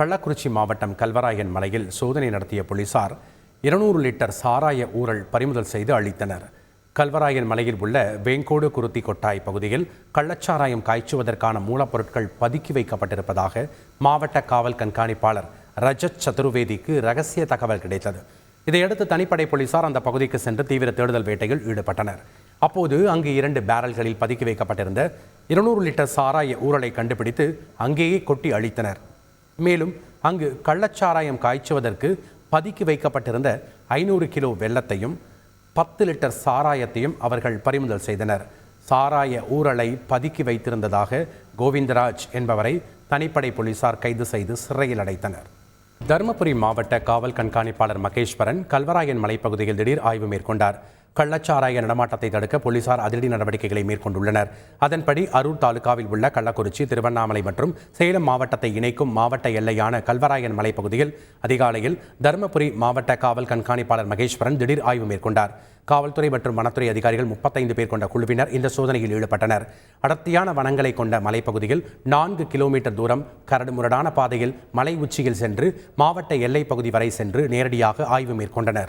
கள்ளக்குறிச்சி மாவட்டம் கல்வராயன் மலையில் சோதனை நடத்திய போலீசார் இருநூறு லிட்டர் சாராய ஊரல் பறிமுதல் செய்து அளித்தனர். கல்வராயன் மலையில் உள்ள வேங்கோடு குருத்தி கொட்டாய் பகுதியில் கள்ளச்சாராயம் காய்ச்சுவதற்கான மூலப்பொருட்கள் பதுக்கி வைக்கப்பட்டிருப்பதாக மாவட்ட காவல் கண்காணிப்பாளர் ரஜத் சதுர்வேதிக்கு ரகசிய தகவல் கிடைத்தது. இதையடுத்து தனிப்படை போலீசார் அந்த பகுதிக்கு சென்று தீவிர தேடுதல் வேட்டையில் ஈடுபட்டனர். அப்போது அங்கு இரண்டு பேரல்களில் பதுக்கி வைக்கப்பட்டிருந்த இருநூறு லிட்டர் சாராய ஊரலை கண்டுபிடித்து அங்கேயே கொட்டி அழித்தனர். மேலும் அங்கு கள்ளச்சாராயம் காய்ச்சுவதற்கு பதுக்கி வைக்கப்பட்டிருந்த ஐநூறு கிலோ வெல்லத்தையும் பத்து லிட்டர் சாராயத்தையும் அவர்கள் பறிமுதல் செய்தனர். சாராய ஊரலை பதுக்கி வைத்திருந்ததாக கோவிந்தராஜ் என்பவரை தனிப்படை போலீசார் கைது செய்து சிறையில் அடைத்தனர். தருமபுரி மாவட்ட காவல் கண்காணிப்பாளர் மகேஸ்வரன் கல்வராயன் மலைப்பகுதியில் திடீர் ஆய்வு மேற்கொண்டார். கள்ளச்சாராய நடமாட்டத்தை தடுக்க போலீசார் அதிரடி நடவடிக்கைகளை மேற்கொண்டுள்ளனர். அதன்படி அரூர் தாலுகாவில் உள்ள கள்ளக்குறிச்சி திருவண்ணாமலை மற்றும் சேலம் மாவட்டத்தை இணைக்கும் மாவட்ட எல்லையான கல்வராயன் மலைப்பகுதியில் அதிகாலையில் தருமபுரி மாவட்ட காவல் கண்காணிப்பாளர் மகேஸ்வரன் திடீர் ஆய்வு மேற்கொண்டார். காவல்துறை மற்றும் வனத்துறை அதிகாரிகள் முப்பத்தைந்து பேர் கொண்ட குழுவினர் இந்த சோதனையில் ஈடுபட்டனர். அடர்த்தியான வனங்களை கொண்ட மலைப்பகுதியில் நான்கு கிலோமீட்டர் தூரம் கரடுமுரடான பாதையில் மலை உச்சியில் சென்று மாவட்ட எல்லைப் பகுதி வரை சென்று நேரடியாக ஆய்வு மேற்கொண்டனர்.